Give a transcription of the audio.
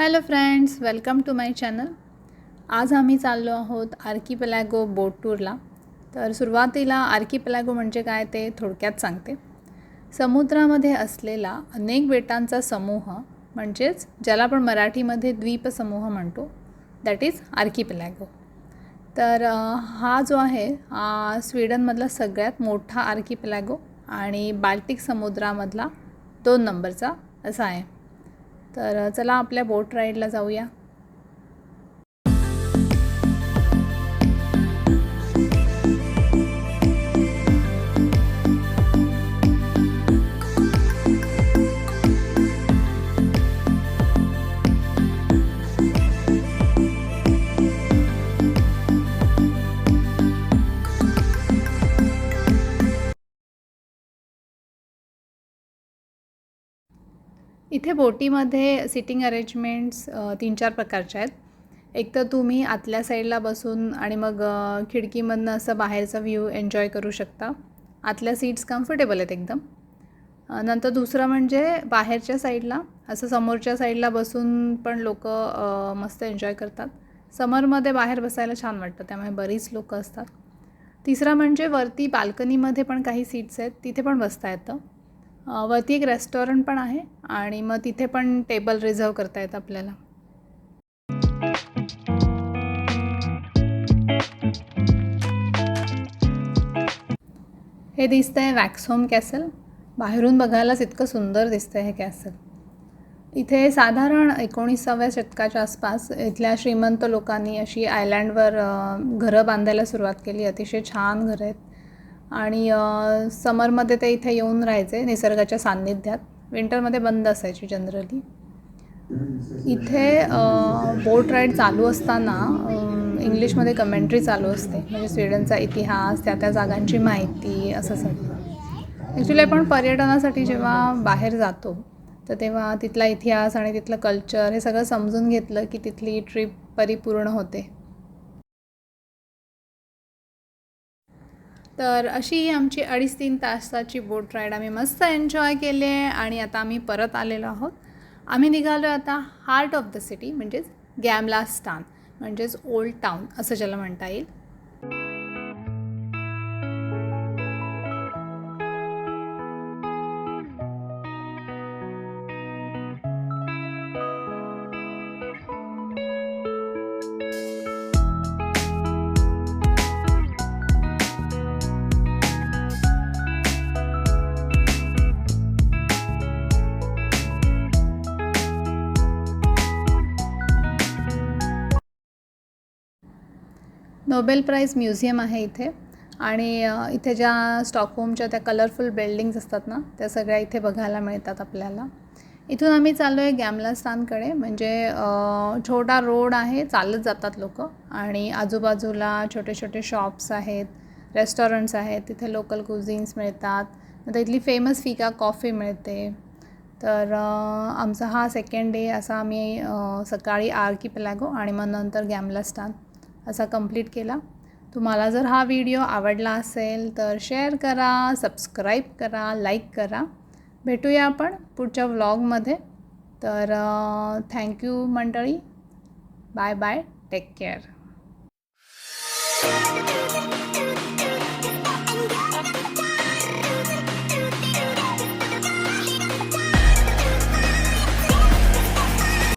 Hello friends welcome to my channel आज आम्ही चाललो आहोत आर्कीपेलॅगो बोट टूरला तर सुरुवातीला आर्कीपेलॅगो म्हणजे काय ते थोडक्यात सांगते. समुद्रामध्ये असलेला अनेक बेटांचा समूह म्हणजेच ज्याला आपण मराठीमध्ये द्वीपसमूह म्हणतो दॅट इज आर्कीपेलॅगो तर हा जो आहे स्वीडनमधला सगळ्यात मोठा आर्कीपेलॅगो आणि बाल्टिक समुद्रामधला दोन नंबरचा असा आहे. तर चला आपल्या बोट राईडला जाऊया. इथे बोटीमध्ये सिटिंग अरेंजमेंट्स तीन चार प्रकारच्या आहेत. एक तर तुम्ही आतल्या साईडला बसून आणि मग खिडकीमधनं असं बाहेरचा व्ह्यू एन्जॉय करू शकता. आतल्या सीट्स कम्फर्टेबल आहेत एकदम. नंतर दुसरं म्हणजे बाहेरच्या साईडला असं समोरच्या साईडला बसून पण लोक मस्त एन्जॉय करतात. समरमध्ये बाहेर बसायला छान वाटतं त्यामुळे बरीच लोकं असतात. तिसरा म्हणजे वरती बाल्कनीमध्ये पण काही सीट्स आहेत तिथे पण बसता येतं. वरती एक रेस्टॉरंट पण आहे आणि मग तिथे पण टेबल रिझर्व करता येतं आपल्याला. हे दिसतं आहे वॅक्सहोम कॅसल बाहेरून बघायलाच इतकं सुंदर दिसतं आहे हे कॅसल इथे साधारण एकोणीसाव्या शतकाच्या आसपास इथल्या श्रीमंत लोकांनी अशी आयलँडवर घरं बांधायला सुरुवात केली. अतिशय छान घरं आहेत. आणि समरमध्ये ते इथे येऊन राहायचे निसर्गाच्या सान्निध्यात. विंटरमध्ये बंद असायची जनरली. इथे बोट राईड चालू असताना इंग्लिशमध्ये कमेंट्री चालू असते. म्हणजे स्वीडनचा इतिहास त्या त्या जागांची माहिती असं सगळं. ॲक्च्युली आपण पर्यटनासाठी जेव्हा बाहेर जातो तर तेव्हा तिथला इतिहास आणि तिथलं कल्चर हे सगळं समजून घेतलं की तिथली ट्रिप परिपूर्ण होते. तर अशी ही आमची अडीच तीन तासाची बोट राईड आम्ही मस्त एन्जॉय केली आहे आणि आता आम्ही परत आलेलो आहोत. आम्ही निघालो आता हार्ट ऑफ द सिटी म्हणजेच गॅमला स्थान म्हणजेच ओल्ड टाऊन असं ज्याला म्हणता येईल. नोबेल प्राईज म्युझियम आहे इथे. आणि इथे ज्या स्टॉकहोमच्या त्या कलरफुल बिल्डिंग्स असतात ना त्या सगळ्या इथे बघायला मिळतात आपल्याला. इथून आम्ही चाललो आहे गॅमलास्थानकडे म्हणजे छोटा रोड आहे चालत जातात लोक. आणि आजूबाजूला छोटे छोटे शॉप्स आहेत रेस्टॉरंट्स आहेत तिथे लोकल कुझिन्स मिळतात. नंतर इथली फेमस फिका कॉफी मिळते. तर आमचा हा सेकंड डे असा आम्ही सकाळी सकाळी आर्की पेलॅगो आणि मग नंतर गॅमलास्थान असा कंप्लीट केला. तुम्हाला जर हा व्हिडिओ आवडला असेल तर शेअर करा सबस्क्राईब करा लाईक करा. भेटूया आपण पुढच्या व्लॉगमध्ये तर थँक्यू मंडळी. Bye bye take care